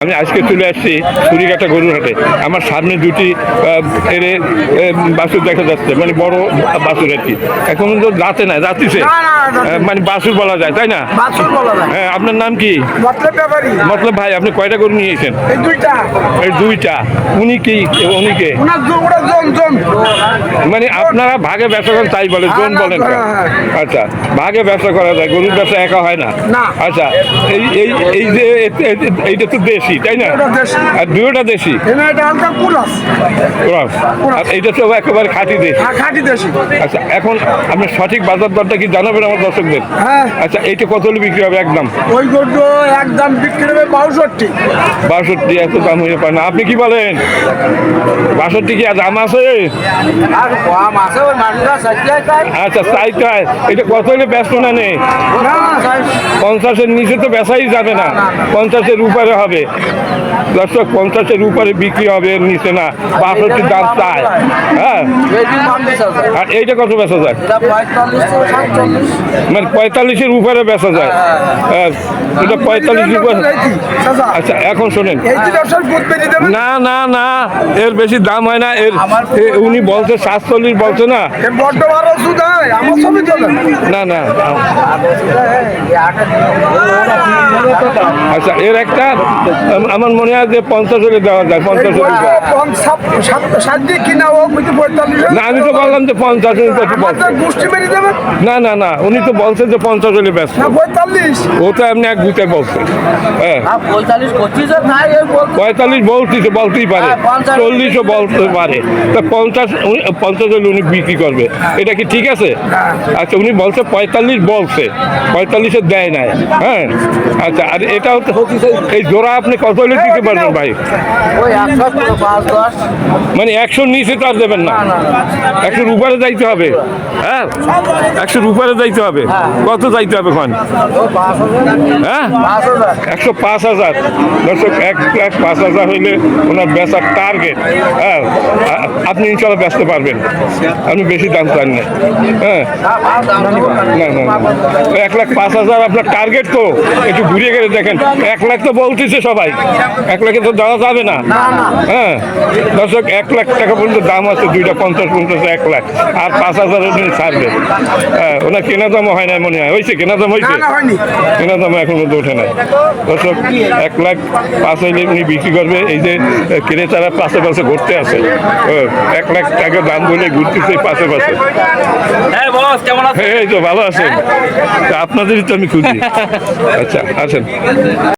আমি আজকে চলে আসছি ছুরিকাটা গরুর হাটে। আমার সামনে দুটি এরে বাছুর দেখা যাচ্ছে মানে বড় বাসুর আর কি। এখন তো রাতে না রাত্রিছে না, না, রাতে আহ, মানে বাসুর বলা যায় তাই না? হ্যাঁ আপনার নাম কি? মতলব ভাই আপনি কয়টা গরু নিয়েছেন দুইটা। উনি কি উনি কে? মানে আপনারা ভাগে ব্যবসা করেন তাই বলে হ্যাঁ, জোন বলেন হ্যাঁ, আচ্ছা ভাগে ব্যবসা করা যায় গরুর ব্যবসা একা হয় না। আচ্ছা এই এই এই যে এইটা তো দেশি তাই না? আর দুটোটা দেশি? আর এইটা তো একেবারে খাঁটি দেশি। হ্যাঁ খাঁটি দেশি। আচ্ছা এখন আপনি সঠিক বাজার দরটা কি জানাবেন আমার দর্শকদের? হ্যাঁ। আচ্ছা এইটা কত হলে বিক্রি হবে একদম? ওই গরু একদম বিক্রি হবে বাষট্টি। বাষট্টি এত দাম হয়ে পারে না। আপনি কি বলেন? বাষট্টি কি আর দাম আছে আচ্ছা তাই তাই এটা কত হলে ব্যস্ত না নেই? পঞ্চাশের নিচে তো বেচাই যাবে না। পঞ্চাশের উপরে হবে। দর্শক পঞ্চাশের উপরে বিক্রি হবে এর নিচে না। বাষট্টির দাম চায়। হ্যাঁ? আর এইটা কত বেচা যায়? মানে পঁয়তাল্লিশের উপরে বেচা যায়। হ্যাঁ, এটা পঁয়তাল্লিশ উপরে। আচ্ছা এখন শোনেন। না না না এর বেশি দাম হয় না। এর উনি বলছে সাতচল্লিশ বলছে না না না। আচ্ছা এর একটা আমার মনে হয় যে পঞ্চাশ হলে দেওয়া যায় পঞ্চাশ না আমি তো বললাম যে পঞ্চাশ তো বলছে। না না না উনি তো বলছে যে পঞ্চাশ হলে ব্যস্ত। ও তো এমনি এক গুতে বলছে। হ্যাঁ। পঁয়তাল্লিশ পঁয়তাল্লিশ বলতেছে বলতেই পারে। হ্যাঁ, চল্লিশও বলতে পারে। তা পঞ্চাশ উনি- পঞ্চাশ হলে উনি বিক্রি করবে। এটা কি ঠিক আছে? আচ্ছা উনি বলছে পঁয়তাল্লিশ বলছে। পঁয়তাল্লিশে দেয় নাই। হ্যাঁ আচ্ছা আর এটাও তো এই জোড়া আপনি কত হলে দিতে পারবেন ভাই? মানে একশোর নিচে তো আর দেবেন না। একশোর উপরে যাইতে হবে। হ্যাঁ একশোর উপরে যাইতে হবে। কত যাইতে হবে এখন? হ্যাঁ? একশো পাঁচ হাজার। দর্শক এক লাখ পাঁচ হাজার হইলে ওনার বেচার টার্গেট হ্যাঁ আপনি ইনশাল্লাহ বেচতে পারবেন। আপনি বেশি দাম চান না। হ্যাঁ। না না। এক লাখ পাঁচ হাজার আপনার টার্গেট তো। একটু ঘুরিয়ে গেলে দেখেন। এক লাখ তো বলতেছে সবাই। এক লাখে তো দেওয়া যাবে না। হ্যাঁ। দর্শক এক লাখ টাকা পর্যন্ত দাম আছে দুইটা পঞ্চাশ পঞ্চাশ এক লাখ। আর পাঁচ হাজার উনি ছাড়বে। হ্যাঁ ওনার কেনা দামও হয় না মনে হয়। হয়েছে কেনা দাম হয়েছে না, না, কেনা দাম এখন মধ্যে ওঠে না দর্শক এক লাখ পাঁচ হইলে উনি বিক্রি করবে। এই যে ক্রেতারা পাশে পাশে ঘুরতে আসে। ও, এক লাখ টাকা দাম বলে ঘুরতেছে পাশে পাশে। হ্যাঁ বস কেমন আছেন? এই তো ভালো আছেন। তা আপনাদেরই তো আমি খুঁজি। আচ্ছা আছেন